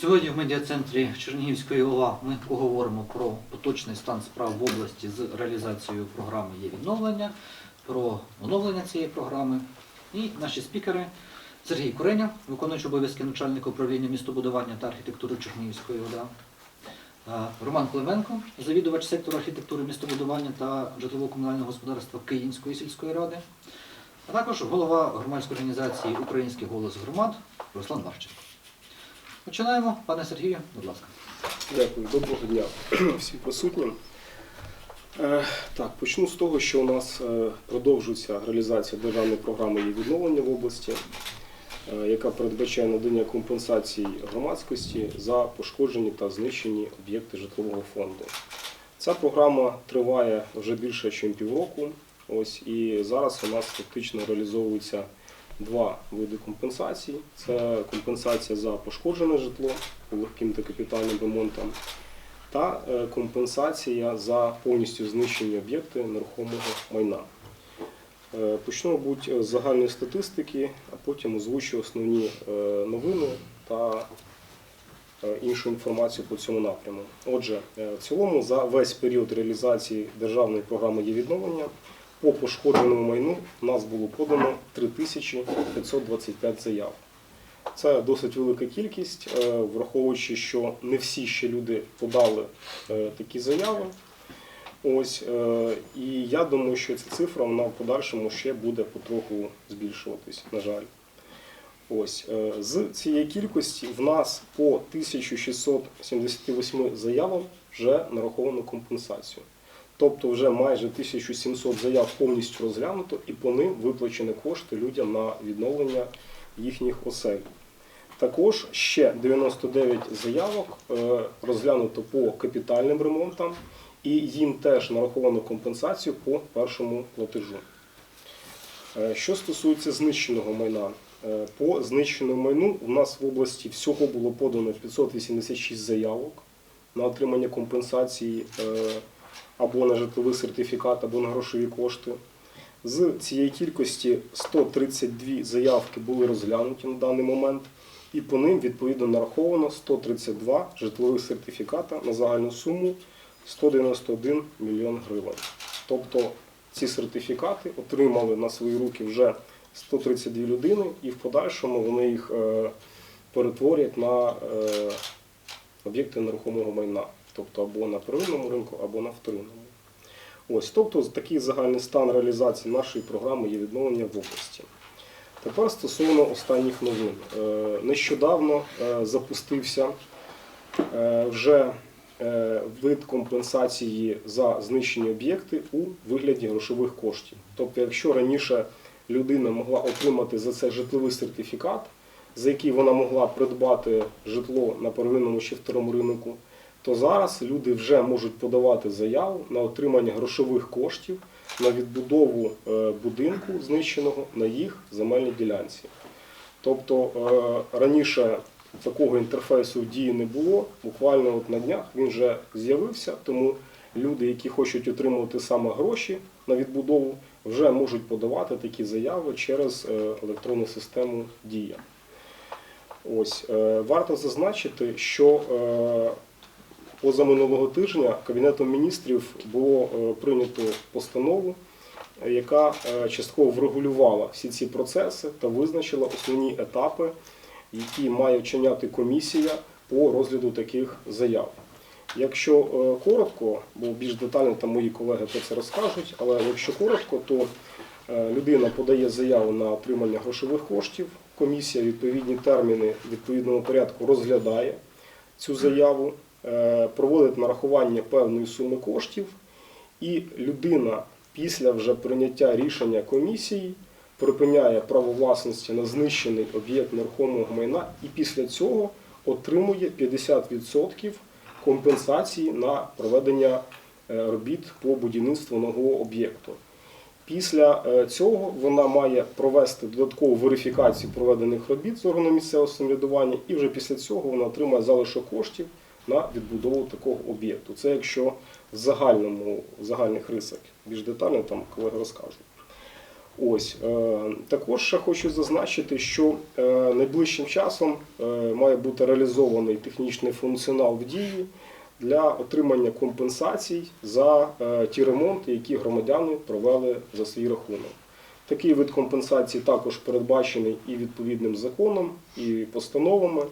Сьогодні в медіа-центрі Чернігівської ОВА ми поговоримо про поточний стан справ в області з реалізацією програми є відновлення, про оновлення цієї програми. І наші спікери Сергій Куреня, виконуючий обов'язки начальника управління містобудування та архітектури Чернігівської ОДА, Роман Клименко, завідувач сектору архітектури містобудування та житлово-комунального господарства Київської сільської ради, а також голова громадської організації Український голос громад Руслан Марченко. Починаємо. Пане Сергію, будь ласка. Дякую, доброго дня всім присутнім. Е, Так, почну з того, що у нас е, продовжується реалізація державної програми її відновлення в області, е, яка передбачає надання компенсацій громадськості за пошкоджені та знищені об'єкти житлового фонду. Ця програма триває вже більше, ніж півроку. Ось і зараз у нас фактично реалізовується два види компенсацій. Це компенсація за пошкоджене житло легким та капітальним ремонтам, та е, компенсація за повністю знищені об'єкти нерухомого майна. Е, Почну, мабуть, з загальної статистики, а потім озвучу основні е, новини та іншу інформацію по цьому напряму. Отже, в цілому за весь період реалізації державної програми є відновлення по пошкодженому майну у нас було подано 3525 заяв. Це досить велика кількість, е, враховуючи, що не всі ще люди подали е, такі заяви. Ось, е, і я думаю, що ця цифра вона в подальшому ще буде потроху збільшуватись, на жаль. Ось, з цієї кількості в нас по 1678 заявам вже нараховано компенсацію. Тобто вже майже 1700 заяв повністю розглянуто і по ним виплачені кошти людям на відновлення їхніх осель. Також ще 99 заявок е, розглянуто по капітальним ремонтам, і їм теж нараховано компенсацію по першому платежу. Е, Що стосується знищеного майна, Е, по знищеному майну у нас в області всього було подано 586 заявок на отримання компенсації або на житловий сертифікат, або на грошові кошти. З цієї кількості 132 заявки були розглянуті на даний момент, і по ним відповідно нараховано 132 житлових сертифіката на загальну суму 191 мільйон гривень. Тобто ці сертифікати отримали на свої руки вже 132 людини, і в подальшому вони їх е, перетворять на е, об'єкти нерухомого майна, тобто або на первинному ринку, або на вторинному. Ось, тобто такий загальний стан реалізації нашої програми є відновлення в області. Тепер стосовно останніх новин. Е, Нещодавно е, запустився е, вже вид компенсації за знищені об'єкти у вигляді грошових коштів. Тобто, якщо раніше людина могла отримати за це житловий сертифікат, за який вона могла придбати житло на первинному чи второму ринку, то зараз люди вже можуть подавати заяву на отримання грошових коштів на відбудову е, будинку знищеного на їх земельній ділянці. Тобто е, раніше такого інтерфейсу в дії не було. Буквально от на днях він вже з'явився, тому люди, які хочуть отримувати саме гроші на відбудову, вже можуть подавати такі заяви через е, електронну систему Дія. Ось варто зазначити, що позаминулого тижня Кабінетом міністрів було е, прийнято постанову, яка е, частково врегулювала всі ці процеси та визначила основні етапи, які має вчиняти комісія по розгляду таких заяв. Якщо е, коротко, бо більш детально там мої колеги про це розкажуть, але якщо коротко, то людина подає заяву на отримання грошових коштів, комісія відповідні терміни в відповідному порядку розглядає цю заяву, проводить нарахування певної суми коштів, і людина після вже прийняття рішення комісії припиняє право власності на знищений об'єкт нерухомого майна і після цього отримує 50% компенсації на проведення е, робіт по будівництву нового об'єкту. Після е, цього вона має провести додаткову верифікацію проведених робіт з органу місцевого самоврядування, і вже після цього вона отримає залишок коштів на відбудову такого об'єкту. Це якщо в загальному в загальних рисах більш детально там колеги розкажуть. Ось е, також ще хочу зазначити, що е, найближчим часом е, має бути реалізований технічний функціонал в дії для отримання компенсацій за ті ремонти, які громадяни провели за свій рахунок. Такий вид компенсації також передбачений і відповідним законом, і постановами.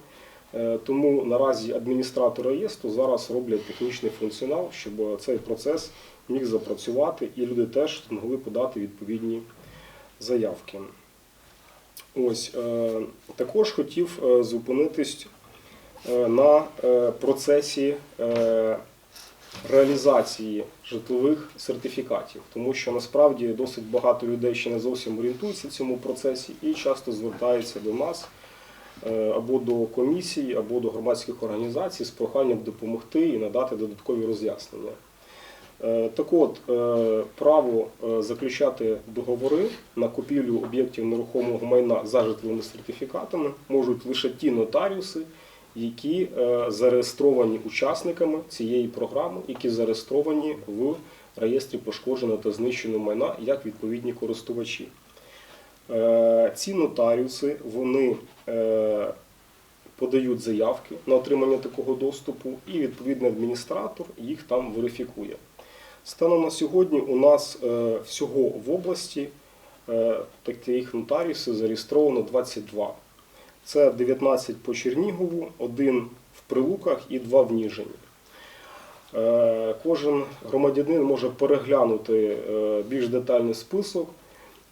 Е, Тому наразі адміністратори ЄСТу зараз роблять технічний функціонал, щоб цей процес міг запрацювати і люди теж змогли подати відповідні заявки. Ось е, також хотів е, зупинитись на процесі реалізації житлових сертифікатів, тому що насправді досить багато людей ще не зовсім орієнтуються в цьому процесі і часто звертаються до нас або до комісії, або до громадських організацій з проханням допомогти і надати додаткові роз'яснення. Е, Так от, е, право е, заключати договори на купівлю об'єктів нерухомого майна за житловими сертифікатами можуть лише ті нотаріуси, які е, зареєстровані учасниками цієї програми, які зареєстровані в реєстрі пошкодженого та знищеного майна як відповідні користувачі. Е, Ці нотаріуси вони е, подають заявки на отримання такого доступу, і відповідний адміністратор їх там верифікує. Станом на сьогодні у нас е, всього в області е, таких нотаріусів зареєстровано 22. Це 19 по Чернігову, один в Прилуках і два в Ніжині. Е, Кожен громадянин може переглянути більш детальний список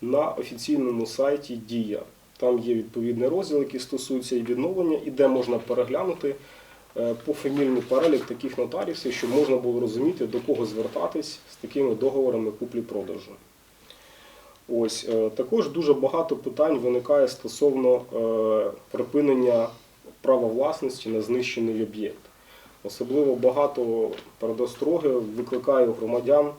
на офіційному сайті Дія. Там є відповідний розділ, який стосується і відновлення, і де можна переглянути е, пофамільний перелік таких нотаріусів, щоб можна було розуміти, до кого звертатись з такими договорами куплі-продажу. Ось е, також дуже багато питань виникає стосовно е, припинення права власності на знищений об'єкт. Особливо багато передостроги викликає у громадян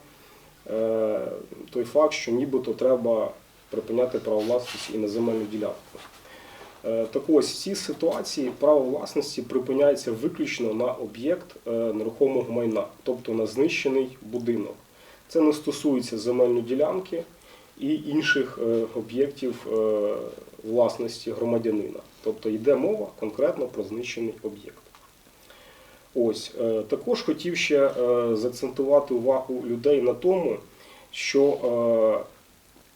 той факт, що нібито треба припиняти право власності і на земельну ділянку. Е, Так ось в цій ситуації право власності припиняється виключно на об'єкт е, нерухомого майна, тобто на знищений будинок. Це не стосується земельної ділянки і інших е, об'єктів власності громадянина. Тобто йде мова конкретно про знищений об'єкт. Ось також хотів ще заакцентувати увагу людей на тому, що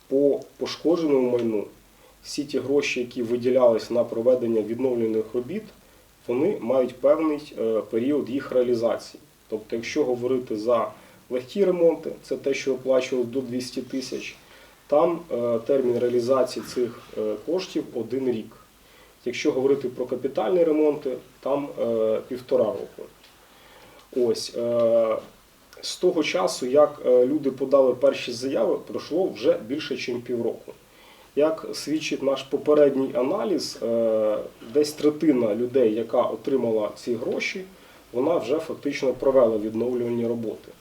по пошкодженому майну всі ті гроші, які виділялись на проведення відновлюваних робіт, вони мають певний е, період їх реалізації. Тобто, якщо говорити за легкі ремонти, це те, що оплачувалось до 200 тисяч, там е, термін реалізації цих е, коштів один рік. Якщо говорити про капітальні ремонти, там півтора року. Ось з того часу, як е, люди подали перші заяви, пройшло вже більше, ніж півроку. Як свідчить наш попередній аналіз, е, десь третина людей, яка отримала ці гроші, вона вже фактично провела відновлювальні роботи.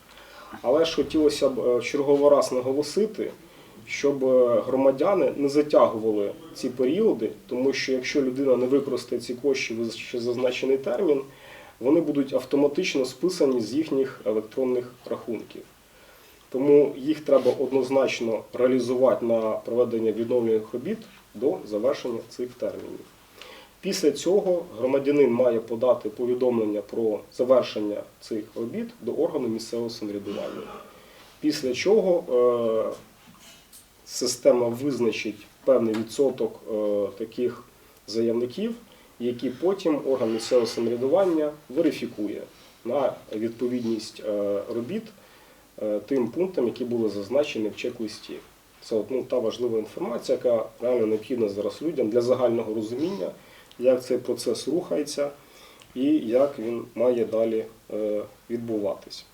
Але ж хотілося б е, в черговий раз наголосити, щоб громадяни не затягували ці періоди, тому що якщо людина не використає ці кошти в зазначений термін, вони будуть автоматично списані з їхніх електронних рахунків. Тому їх треба однозначно реалізувати на проведення відновлювальних робіт до завершення цих термінів. Після цього громадянин має подати повідомлення про завершення цих робіт до органу місцевого самоврядування. Після чого е, система визначить певний відсоток е, таких заявників, які потім орган місцевого самоврядування верифікує на відповідність е, робіт е, тим пунктам, які були зазначені в чек-листі. Це ну, та важлива інформація, яка реально необхідна зараз людям для загального розуміння, як цей процес рухається і як він має далі е, відбуватись.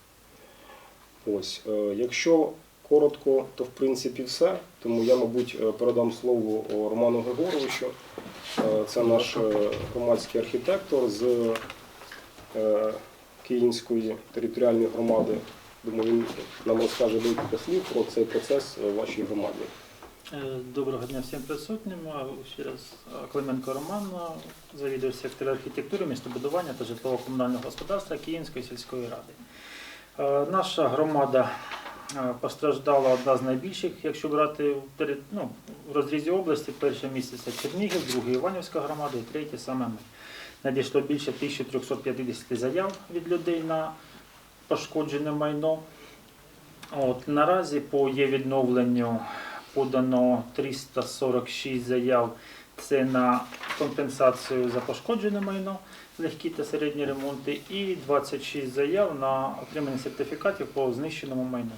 Ось, якщо коротко, то в принципі все. Тому я, мабуть, передам слово Роману Григоровичу. Е, Це наш е, громадський архітектор з е, Київської територіальної громади. Думаю, він нам розкаже декілька слів про цей процес в вашій громаді. Доброго дня всім присутнім. Ще раз Клименко Роман, завідувач сектора архітектури, містобудування та житлово-комунального господарства Київської сільської ради. Наша громада Постраждала одна з найбільших, якщо брати ну, в розрізі області. Перше місце це Чернігів, друге Іванівська громада і третє саме ми. Надійшло більше 1350 заяв від людей на пошкоджене майно. От, наразі по є відновленню подано 346 заяв. Це на компенсацію за пошкоджене майно, легкі та середні ремонти, і 26 заяв на отримання сертифікатів по знищеному майну.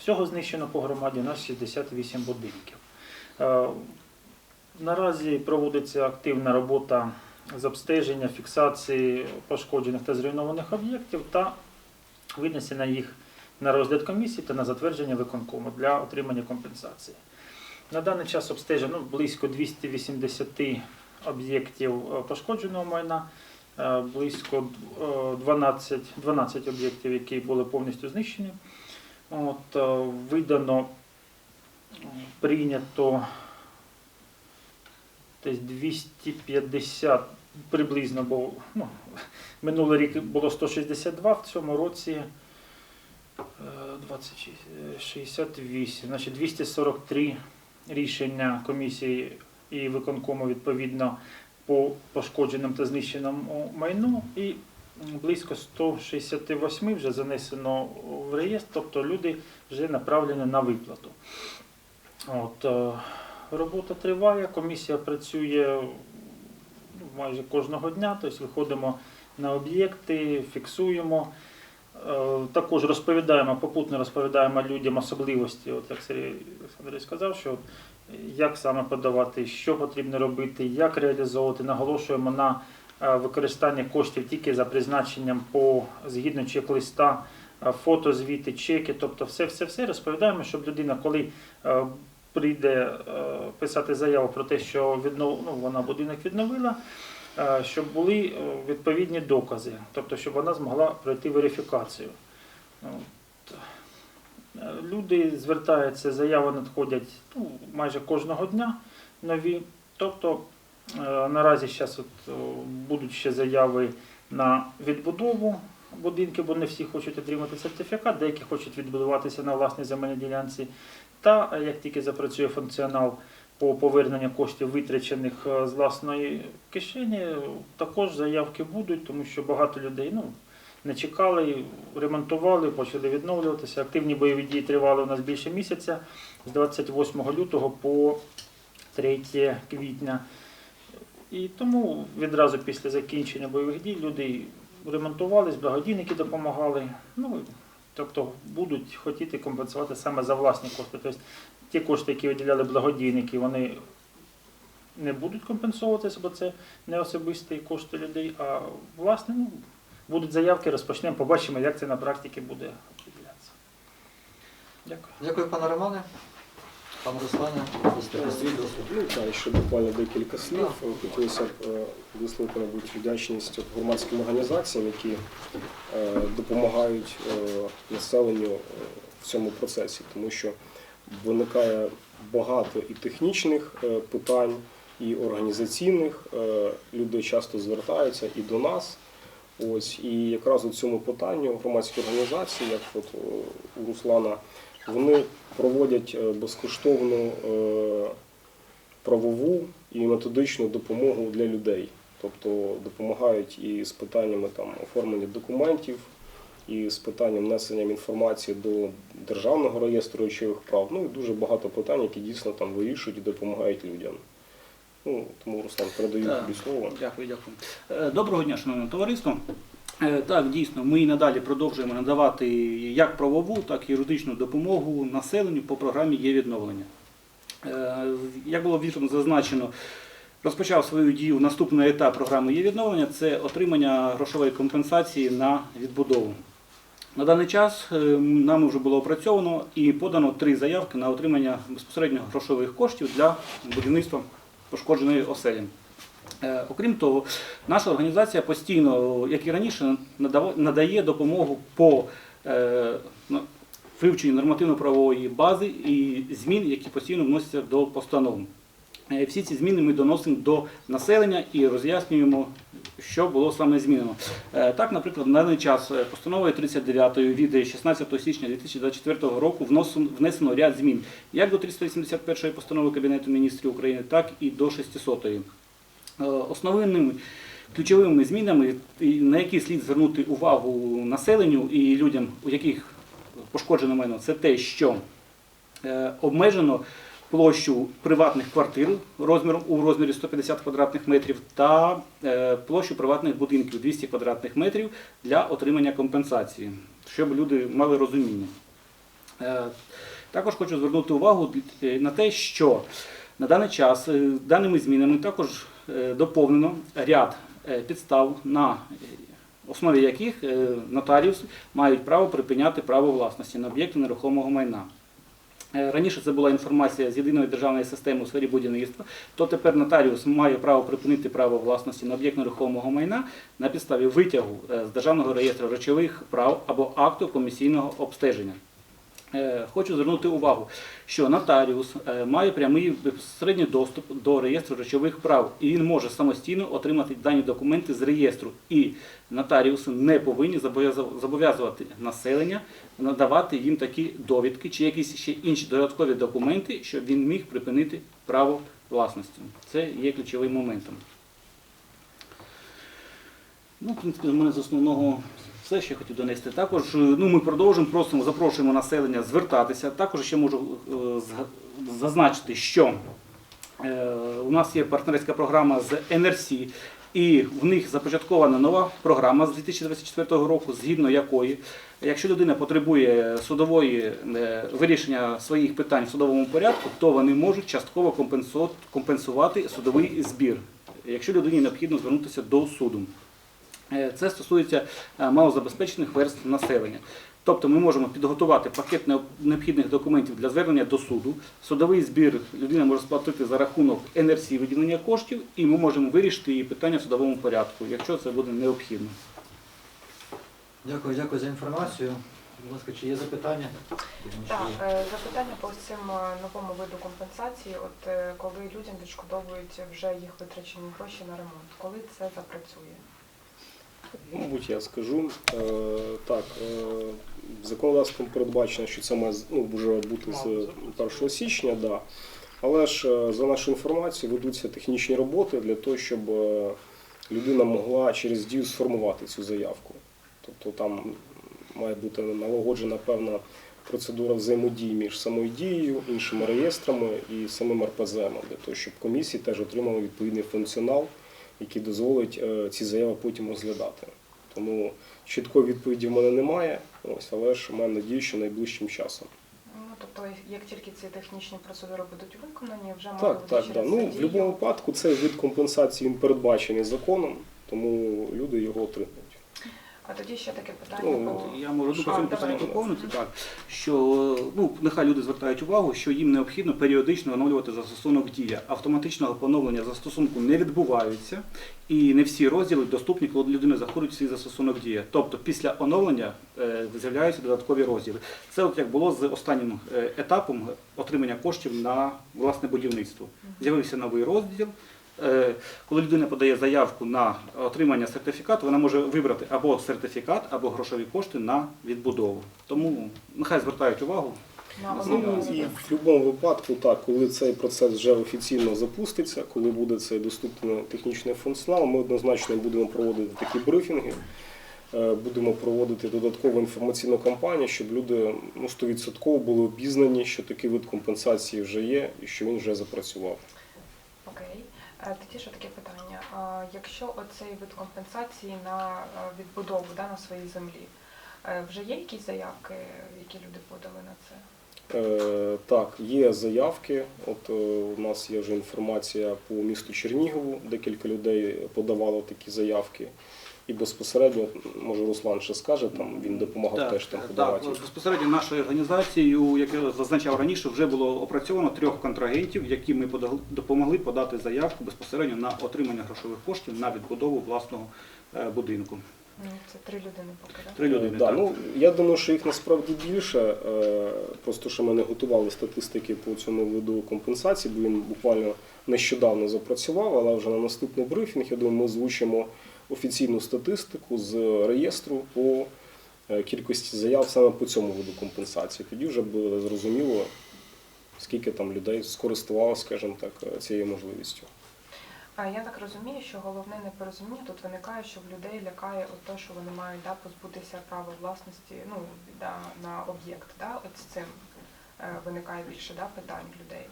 Всього знищено по громаді у нас 68 будинків. Е, Наразі проводиться активна робота з обстеження, фіксації пошкоджених та зруйнованих об'єктів та винесення їх на розгляд комісії та на затвердження виконкому для отримання компенсації. На даний час обстежено близько 280 об'єктів е, пошкодженого майна, е, близько е, 12, 12 об'єктів, які були повністю знищені. От, е, видано, е, прийнято десь 250 приблизно, бо ну, минулий рік було 162, в цьому році е, 26, е, 68, значить 243 рішення комісії і виконкому відповідно по пошкодженим та знищеному майну. І близько 168 вже занесено в реєстр, тобто люди вже направлені на виплату. От, е, робота триває, комісія працює майже кожного дня, тобто виходимо на об'єкти, фіксуємо. Е, Також розповідаємо, попутно розповідаємо людям особливості, от як Сергій Олександрович сказав, що як саме подавати, що потрібно робити, як реалізовувати. Наголошуємо на використання коштів тільки за призначенням по згідно чек-листа, е, фотозвіти, чеки, тобто все, все, все розповідаємо, щоб людина, коли е, прийде е, писати заяву про те, що віднов, ну, вона будинок відновила, е, щоб були е, відповідні докази, тобто щоб вона змогла пройти верифікацію. Е, Люди звертаються, заяви надходять ну, майже кожного дня нові. Тобто е, наразі зараз от, е, будуть ще заяви на відбудову будинків, бо не всі хочуть отримати сертифікат, деякі хочуть відбудуватися на власній земельній ділянці. Та е, як тільки запрацює функціонал по поверненню коштів витрачених е, з власної кишені, е, також заявки будуть, тому що багато людей ну, не чекали, ремонтували, почали відновлюватися. Активні бойові дії тривали у нас більше місяця з 28 лютого по 3 квітня. І тому відразу після закінчення бойових дій люди ремонтувались, благодійники допомагали. Ну, тобто будуть хотіти компенсувати саме за власні кошти. Тобто ті кошти, які виділяли благодійники, вони не будуть компенсовуватися, бо це не особисті кошти людей, а власне ну, будуть заявки, розпочнемо, побачимо, як це на практиці буде определятися. Дякую. Дякую, пане Романе. Пане Руслане. Ну так, ще буквально декілька слів. Хотілося б е, висловити, мабуть, вдячність громадським організаціям, які е, допомагають е, населенню е, в цьому процесі, тому що виникає багато і технічних е, питань, і організаційних. Е, Люди часто звертаються і до нас. Ось і якраз у цьому питанню громадські організації, як от у Руслана, вони проводять е, безкоштовну е, правову і методичну допомогу для людей. Тобто допомагають і з питаннями там оформлення документів, і з питанням внесенням інформації до державного реєстру речових прав. Ну і дуже багато питань, які дійсно там вирішують і допомагають людям. Ну тому Руслан передаю тобі слово. Дякую, дякую. Е, Доброго дня, шановне товариство. Е, Так, дійсно, ми і надалі продовжуємо надавати як правову, так і юридичну допомогу населенню по програмі є відновлення. Е, Як було вірно зазначено, розпочав свою дію наступний етап програми є відновлення це отримання грошової компенсації на відбудову. На даний час е, нами вже було опрацьовано і подано три заявки на отримання безпосередньо грошових коштів для будівництва пошкодженої оселі. Е, Окрім того, наша організація постійно, як і раніше, надає допомогу по е, вивченню нормативно-правової бази і змін, які постійно вносяться до постанов. Е, Всі ці зміни ми доносимо до населення і роз'яснюємо, що було саме змінено. Так, наприклад, на даний час постановою 39 від 16 січня 2024 року внесено ряд змін як до 381 постанови Кабінету міністрів України, так і до 600. Е, Основними ключовими змінами, на які слід звернути увагу населенню і людям, у яких пошкоджено майно, це те, що е, обмежено площу приватних квартир розміром у розмірі 150 квадратних метрів та е, площу приватних будинків 200 квадратних метрів для отримання компенсації, щоб люди мали розуміння. Також хочу звернути увагу на те, що на даний час даними змінами також доповнено ряд е, підстав, на е, основі яких е, нотаріуси мають право припиняти право власності на об'єкти нерухомого майна. Е, Раніше це була інформація з єдиної державної системи у сфері будівництва, то тепер нотаріус має право припинити право власності на об'єкт нерухомого майна на підставі витягу е, з державного реєстру речових прав або акту комісійного обстеження. Е, Хочу звернути увагу, що нотаріус е, має прямий безпосередній доступ до реєстру речових прав, і він може самостійно отримати дані документи з реєстру. І нотаріуси не повинні зобов'язувати населення надавати їм такі довідки чи якісь ще інші додаткові документи, щоб він міг припинити право власності. Це є ключовим моментом. Ну, в принципі, з мене з основного все, що я хотів донести. Також е, ну, ми продовжуємо, просимо, запрошуємо населення звертатися. Також ще можу е, зазначити, що е, у нас є партнерська програма з NRC, і в них започаткована нова програма з 2024 року, згідно якої, якщо людина потребує судової вирішення своїх питань в судовому порядку, то вони можуть частково компенсувати судовий збір, якщо людині необхідно звернутися до суду. Е, Це стосується е, малозабезпечених верств населення. Тобто ми можемо підготувати пакет необхідних документів для звернення до суду. Судовий збір людина може сплатити за рахунок НРС виділення коштів, і ми можемо вирішити її питання в судовому порядку, якщо це буде необхідно. Дякую, дякую за інформацію. Будь ласка, чи є запитання? Так, е, запитання по цим новому виду компенсації. От коли людям відшкодовують вже їх витрачені гроші на ремонт, коли це запрацює? Мабуть, я скажу. Е, так, е, законодавством передбачено, що це має ну, вже бути з 1 січня, да. але ж е, за нашу інформацію ведуться технічні роботи для того, щоб людина могла через дію сформувати цю заявку. Тобто там має бути налагоджена певна процедура взаємодії між самою дією, іншими реєстрами і самим РПЗМ, для того, щоб комісії теж отримали відповідний функціонал, який дозволить е, ці заяви потім розглядати. Тому чіткої відповіді в мене немає, ось, але ж маю надію, що найближчим часом. Ну тобто, як тільки ці технічні процедури будуть виконані, вже можна Так, так, да. Ну, в будь-якому випадку цей вид компенсації він передбачений законом, тому люди його отримують. А тоді ще таке питання Ну, по Я можу А, по цьому питанню доповнити так, що ну нехай люди звертають увагу, що їм необхідно періодично оновлювати застосунок дія. Автоматичного поновлення застосунку не відбуваються, і не всі розділи доступні, коли людина заходить в свій застосунок дія. Тобто після оновлення е, з'являються додаткові розділи. Це от як було з останнім е, етапом отримання коштів на власне будівництво. З'явився новий розділ. Е, Коли людина подає заявку на отримання сертифікату, вона може вибрати або сертифікат, або грошові кошти на відбудову. Тому нехай звертають увагу. Ну, і в будь-якому випадку, так, коли цей процес вже офіційно запуститься, коли буде цей доступний технічний функціонал, ми однозначно будемо проводити такі брифінги, е, будемо проводити додаткову інформаційну кампанію, щоб люди ну, 100% були обізнані, що такий вид компенсації вже є і що він вже запрацював. Окей. Е, Тоді ще таке питання. Якщо оцей вид компенсації на е, відбудову да, на своїй землі, е, вже є якісь заявки, які люди подали на це? Е, так, є заявки. От е, у нас є вже інформація по місту Чернігову. Декілька людей подавало такі заявки. І безпосередньо, може, Руслан ще скаже, там він допомагав теж там подавати. так, безпосередньо нашою організацією, як я зазначав раніше, вже було опрацьовано трьох контрагентів, які ми подали- допомогли подати заявку безпосередньо на отримання грошових коштів на відбудову власного е, будинку. Ну, це три людини поки, да? Три людини. Да, так. ну, я думаю, що їх насправді більше. Е, Просто що ми не готували статистики по цьому виду компенсації, бо він буквально нещодавно запрацював, але вже на наступний брифінг, я думаю, ми озвучимо офіційну статистику з реєстру по е, кількості заяв саме по цьому виду компенсації. Тоді вже буде зрозуміло, скільки там людей скористувалося, скажімо так, е, цією можливістю. А я так розумію, що головне непорозуміння тут виникає, що в людей лякає те, що вони мають да, позбутися права власності ну, да, на об'єкт. Да? От з цим е, виникає більше да, питань людей.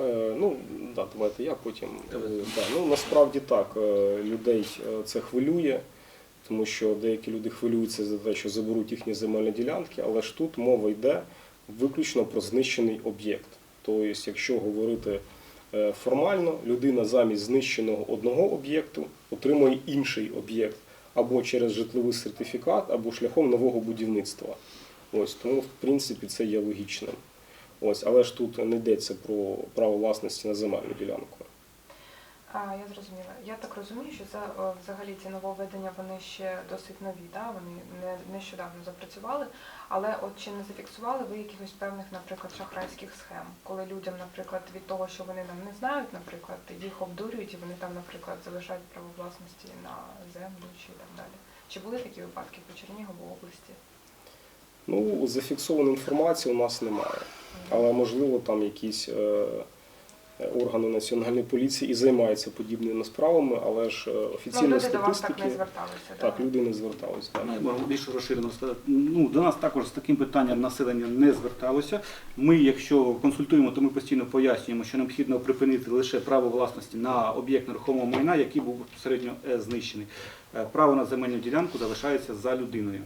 Е, Ну, да, давайте я потім. Е, Да, ну, насправді так, е, людей це хвилює, тому що деякі люди хвилюються за те, що заберуть їхні земельні ділянки, але ж тут мова йде виключно про знищений об'єкт. Тобто, якщо говорити формально, людина замість знищеного одного об'єкту отримує інший об'єкт або через житловий сертифікат, або шляхом нового будівництва. Ось тому, в принципі, це є логічним. Ось, але ж тут не йдеться про право власності на земельну ділянку. А, я зрозуміла. Я так розумію, що це взагалі ці нововведення вони ще досить нові, да? вони не нещодавно запрацювали. Але от чи не зафіксували ви якихось певних, наприклад, шахрайських схем, коли людям, наприклад, від того, що вони нам не знають, наприклад, їх обдурюють і вони там, наприклад, залишають право власності на землю чи так далі. Чи були такі випадки по Чернігову області? Ну, зафіксованої інформації у нас немає. Але можливо там якісь е, органи національної поліції і займаються подібними справами, але ж е, Ну, люди до вас так не статистики зверталися, так, да? люди не зверталися. Так. Ми можемо більш розширено сказати. Ну, до нас також з таким питанням населення не зверталося. Ми, якщо консультуємо, то ми постійно пояснюємо, що необхідно припинити лише право власності на об'єкт нерухомого майна, який був безпосередньо е, знищений. Е, Право на земельну ділянку залишається за людиною.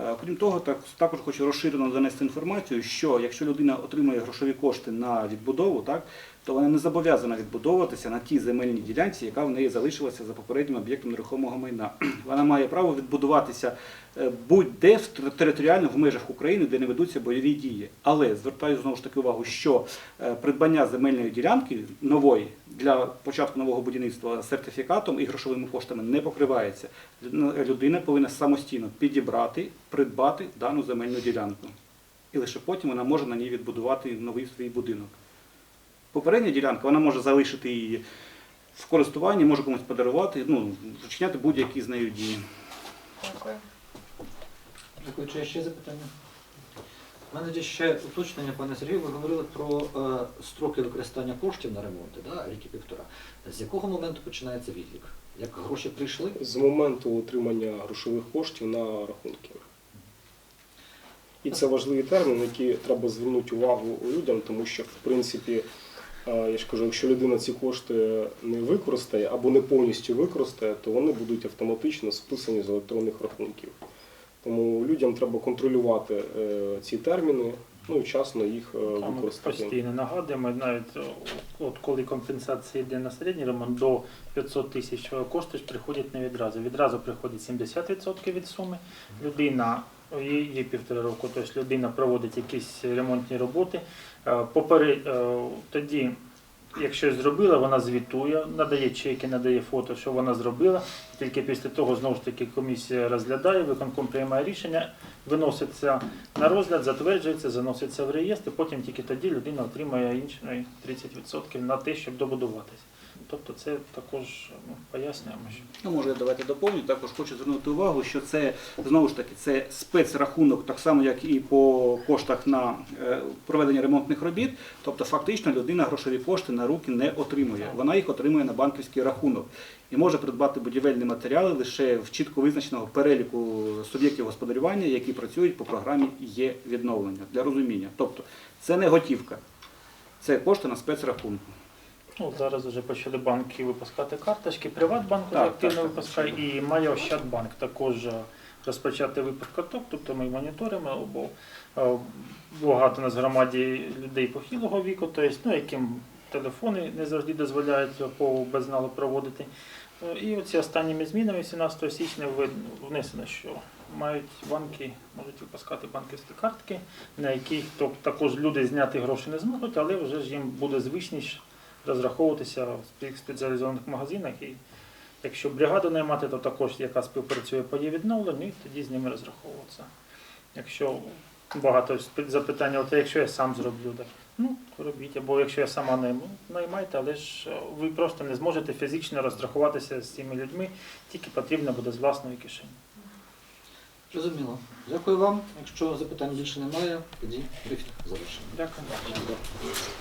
Е, Крім того, так, також хочу розширено донести інформацію, що якщо людина отримує грошові кошти на відбудову, так, то вона не зобов'язана відбудовуватися на тій земельній ділянці, яка в неї залишилася за попереднім об'єктом нерухомого майна. Вона має право відбудуватися е, будь-де територіально в межах України, де не ведуться бойові дії. Але звертаю знову ж таки увагу, що е, придбання земельної ділянки нової для початку нового будівництва сертифікатом і грошовими коштами не покривається. Людина повинна самостійно підібрати, придбати дану земельну ділянку. І лише потім вона може на ній відбудувати новий свій будинок. Попередня ділянка вона може залишити її в користуванні, може комусь подарувати, ну, вчиняти будь-які з нею дії. Дякую. Дякую. Чи є ще запитання? У мене є ще уточнення, пане Сергію. Ви говорили про е, строки використання коштів на ремонти, да, рік і півтора. З якого моменту починається відлік? Як гроші прийшли? З моменту отримання грошових коштів на рахунки. І це важливий термін, на який треба звернути увагу людям, тому що, в принципі, я ж кажу, якщо людина ці кошти не використає або не повністю використає, то вони будуть автоматично списані з електронних рахунків. Тому людям треба контролювати е, ці терміни, ну і вчасно їх е, Там ми використати. постійно нагадуємо, навіть от коли компенсація йде на середній ремонт до 500 тисяч е, кошти приходять не відразу. Відразу приходить 70% від суми. Людина їй є півтора року, тобто людина проводить якісь ремонтні роботи. Е, Поперед е, тоді. Як щось зробила, вона звітує, надає чеки, надає фото, що вона зробила. Тільки після того знову ж таки комісія розглядає, виконком приймає рішення, виноситься на розгляд, затверджується, заноситься в реєстр, потім тільки тоді людина отримує інші 30% на те, щоб добудуватися. Тобто це також ну, пояснюємо. Ну, може, давайте доповню. Також хочу звернути увагу, що це знову ж таки це спецрахунок, так само як і по коштах на е, проведення ремонтних робіт. Тобто, фактично людина грошові кошти на руки не отримує. Вона їх отримує на банківський рахунок і може придбати будівельні матеріали лише в чітко визначеного переліку суб'єктів господарювання, які працюють по програмі є відновлення для розуміння. Тобто, це не готівка, це кошти на спецрахунку. Ну, зараз вже почали банки випускати карточки. Приватбанк Так, активно так, так, випускає, почали. і має Ощадбанк також е, розпочати випуск карток. Тобто ми моніторимо, бо е, багато у нас в громаді людей похилого віку, тобто, ну, яким телефони не завжди дозволяють по безналу проводити. Е, І оці останніми змінами 17 січня внесено, що мають банки, можуть випускати банківські картки, на які то- також люди зняти гроші не зможуть, але вже ж їм буде звичніше розраховуватися в спеціалізованих магазинах. І якщо бригаду наймати, то також яка співпрацює по її відновленню, і тоді з ними розраховуватися. Якщо багато запитань, от якщо я сам зроблю, так Ну, робіть, або якщо я сама найму, наймайте, але ж е, ви просто не зможете фізично розрахуватися з цими людьми, тільки потрібно буде з власної кишені. Зрозуміло. Дякую вам. Якщо запитань більше немає, тоді брифінг завершено. Дякую.